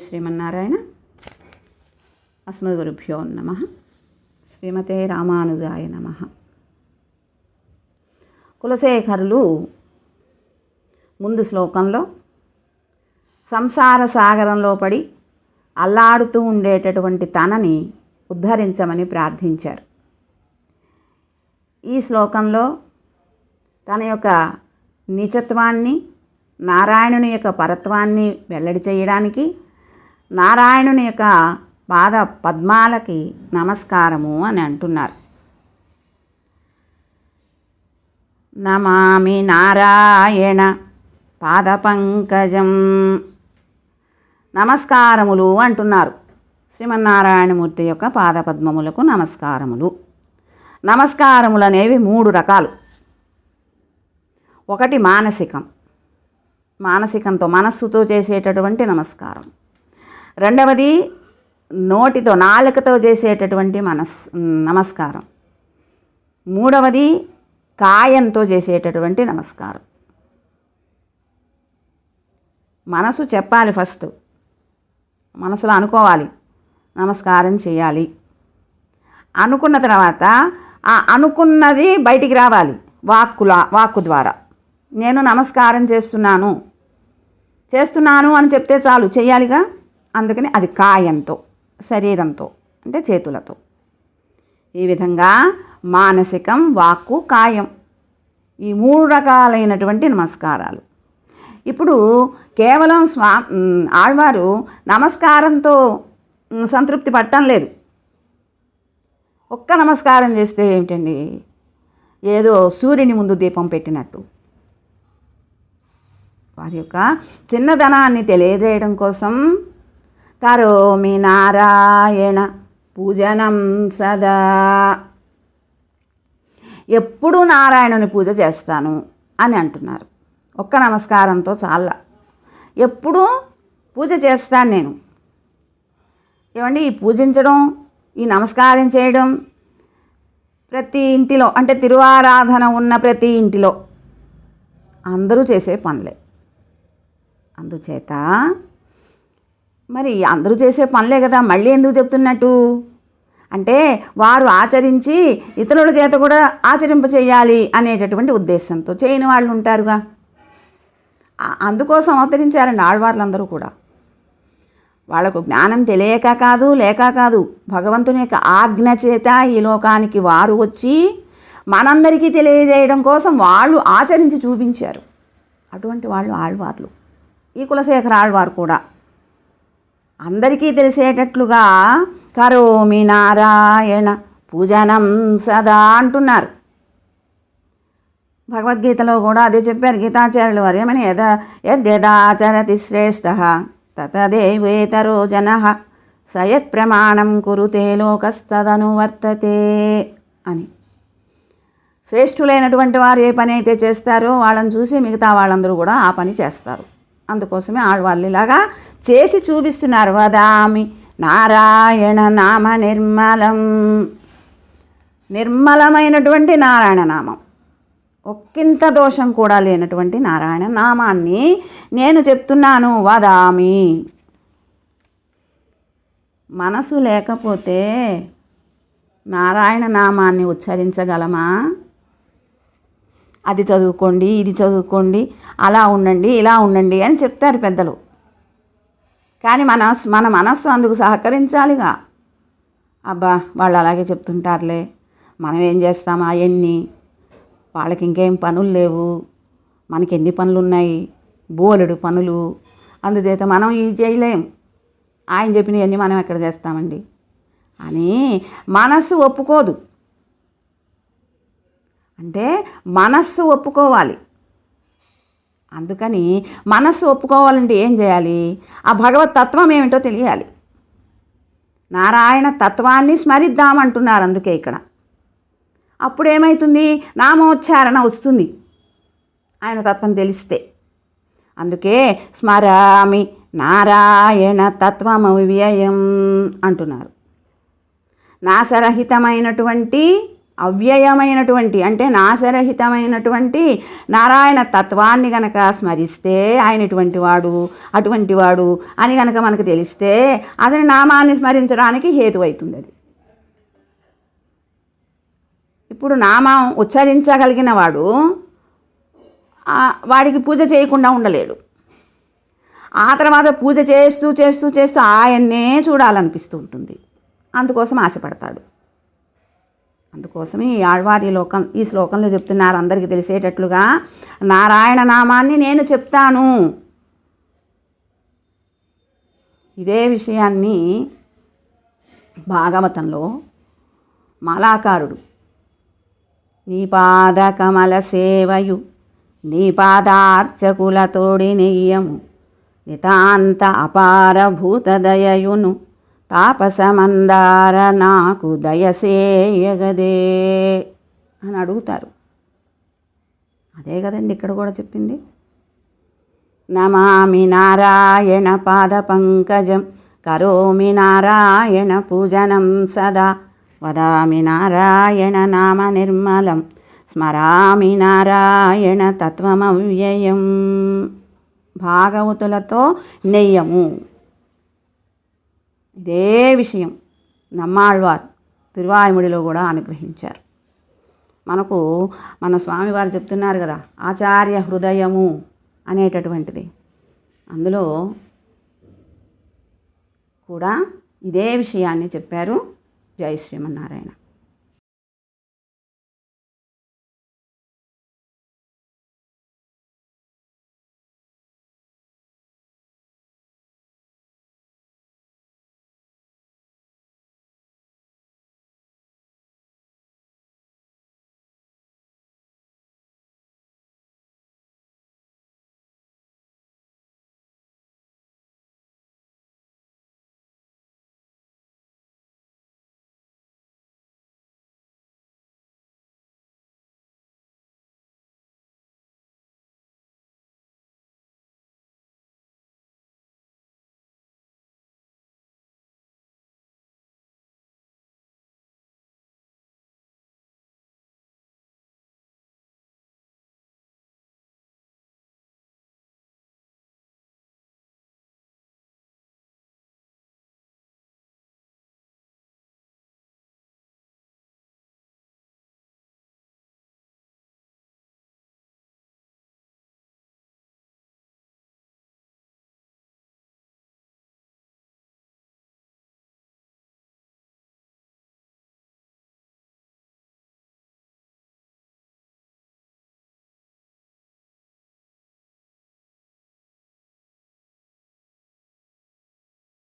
శ్రీమన్నారాయణ అస్మద్గురుభ్యో నమ శ్రీమతే రామానుజాయ నమ కులశేఖరులు ముందు శ్లోకంలో సంసార సాగరంలో పడి అల్లాడుతూ ఉండేటటువంటి తనని ఉద్ధరించమని ప్రార్థించారు. ఈ శ్లోకంలో తన యొక్క నిచత్వాన్ని నారాయణుని యొక్క పరత్వాన్ని వెల్లడి చేయడానికి నారాయణుని యొక్క పాద పద్మాలకి నమస్కారము అని అంటున్నారు. నమామి నారాయణ పాద పంకజం నమస్కారములు అంటున్నారు. శ్రీమన్నారాయణమూర్తి యొక్క పాదపద్మములకు నమస్కారములు నమస్కారములు. అనేవి మూడు రకాలు. ఒకటి మానసికం. మానసికంతో మనస్సుతో చేసేటటువంటి నమస్కారం. రెండవది నోటితో నాలుకతో చేసేటటువంటి మనస్ నమస్కారం. మూడవది కాయంతో చేసేటటువంటి నమస్కారం. మనసు చెప్పాలి ఫస్ట్. మనసులో అనుకోవాలి. నమస్కారం చేయాలి. అనుకున్న తర్వాత ఆ అనుకున్నది బయటికి రావాలి. వాక్కుల వాక్కు ద్వారా. నేను నమస్కారం చేస్తున్నాను. చేస్తున్నాను అని చెప్తే చాలు. చేయాలిగా అందుకని అది కాయంతో శరీరంతో అంటే చేతులతో. ఈ విధంగా మానసికం వాక్కు కాయం. ఈ మూడు రకాలైనటువంటి నమస్కారాలు. ఇప్పుడు కేవలం స్వా ఆళ్వారు నమస్కారంతో సంతృప్తి పట్టం లేదు. ఒక్క నమస్కారం చేస్తే ఏమిటండి? ఏదో సూర్యుని ముందు దీపం పెట్టినట్టు. వారి యొక్క చిన్నదనాన్ని తెలియజేయడం కోసం కరోమి నారాయణ పూజనం సదా. ఎప్పుడూ నారాయణుని పూజ చేస్తాను అని అంటున్నారు. ఒక్క నమస్కారంతో చాలా ఎప్పుడూ పూజ చేస్తాను నేను. ఏమండి ఈ పూజించడం ఈ నమస్కారం చేయడం ప్రతి ఇంటిలో అంటే తిరువారాధన ఉన్న ప్రతి ఇంటిలో అందరూ చేసే పనులే. అందుచేత మరి అందరూ చేసే పనులే కదా మళ్ళీ ఎందుకు చెప్తున్నట్టు? అంటే వారు ఆచరించి ఇతరుల చేత కూడా ఆచరింప చేయాలి అనేటటువంటి ఉద్దేశంతో చేయని వాళ్ళు ఉంటారుగా. అందుకోసం అవతరించారండి ఆళ్వార్లందరూ కూడా. వాళ్ళకు జ్ఞానం తెలియక కాదు లేక కాదు భగవంతుని యొక్క ఆజ్ఞ చేత ఈ లోకానికి వారు వచ్చి మనందరికీ తెలియజేయడం కోసం వాళ్ళు ఆచరించి చూపించారు. అటువంటి వాళ్ళు ఆళ్వార్లు. ఈ కులశేఖర ఆళ్వారు కూడా అందరికీ తెలిసేటట్లుగా కరోమి నారాయణ పూజనం సదా అంటున్నారు. భగవద్గీతలో కూడా అదే చెప్పారు గీతాచార్యులు వారు ఏమని? యద యద్యదాచరతి శ్రేష్ఠ తతదేవేతరో జన సయత్ ప్రమాణం కురుతే లోకస్తదనువర్తతే అని. శ్రేష్ఠులైనటువంటి వారు ఏ పని అయితే చేస్తారో వాళ్ళని చూసి మిగతా వాళ్ళందరూ కూడా ఆ పని చేస్తారు. అందుకోసమే ఆడవాళ్ళు ఇలాగా చేసి చూపిస్తున్నారు. వదామి. నారాయణ నామ నిర్మలం. నిర్మలమైనటువంటి నారాయణ నామం. ఒక్కింత దోషం కూడా లేనటువంటి నారాయణ నామాన్ని నేను చెప్తున్నాను. వదామి. మనసు లేకపోతే నారాయణ నామాన్ని ఉచ్చరించగలమా? అది చదువుకోండి ఇది చదువుకోండి అలా ఉండండి ఇలా ఉండండి అని చెప్తారు పెద్దలు. కానీ మన మన మనస్సు అందుకు సహకరించాలిగా. అబ్బా వాళ్ళు అలాగే చెప్తుంటారులే. మనం ఏం చేస్తామా అవన్నీ వాళ్ళకి ఇంకేం పనులు లేవు. మనకి ఎన్ని పనులు ఉన్నాయి బోలెడు పనులు. అందుచేత మనం ఇది చేయలేం. ఆయన చెప్పినవన్నీ మనం ఎక్కడ చేస్తామండి? అని మనస్సు ఒప్పుకోదు. అంటే మనస్సు ఒప్పుకోవాలి. అందుకని మనస్సు ఒప్పుకోవాలంటే ఏం చేయాలి? ఆ భగవత్ తత్వం ఏమిటో తెలియాలి. నారాయణ తత్వాన్ని స్మరిద్దామంటున్నారు అందుకే ఇక్కడ. అప్పుడు ఏమవుతుంది నామోచ్చారణ వస్తుంది. ఆయన తత్వం తెలిస్తే. అందుకే స్మరామి నారాయణ తత్వమవ్యయం అంటున్నారు. నాశరహితమైనటువంటి అవ్యయమైనటువంటి అంటే నాశరహితమైనటువంటి నారాయణ తత్వాన్ని గనక స్మరిస్తే ఆయన ఇటువంటి వాడు అటువంటి వాడు అని గనక మనకు తెలిస్తే అతని నామాన్ని స్మరించడానికి హేతు అవుతుంది అది. ఇప్పుడు నామం ఉచ్చరించగలిగిన వాడు వాడికి పూజ చేయకుండా ఉండలేడు. ఆ తర్వాత పూజ చేస్తూ చేస్తూ చేస్తూ ఆయన్నే చూడాలనిపిస్తూ ఉంటుంది. అందుకోసం ఆశపడతాడు. అందుకోసమే ఈ ఆళ్వారి లోకం ఈ శ్లోకంలో చెప్తున్నారు అందరికీ తెలిసేటట్లుగా నారాయణ నామాన్ని నేను చెప్తాను. ఇదే విషయాన్ని భాగవతంలో మాలాకారుడు నీ పాద కమల సేవయు నీ పాదార్చకులతోడి నెయ్యము నితాంత అపారభూత దయయును తాపసమందార నాకు దయసేయగదే అని అడుగుతారు. అదే కదండి ఇక్కడ కూడా చెప్పింది. నమామి నారాయణ పాద పంకజం కరోమి నారాయణ పూజనం సదా. వదామి నారాయణ నామ నిర్మలం స్మరామి నారాయణ తత్వమవ్యయం. భాగవతులతో నెయ్యము. ఇదే విషయం నమ్మాళ్వార్ తిరువాయుముడిలో కూడా అనుగ్రహించారు. మనకు మన స్వామివారు చెప్తున్నారు కదా ఆచార్య హృదయము అనేటటువంటిది. అందులో కూడా ఇదే విషయాన్ని చెప్పారు జై శ్రీమన్నారాయణ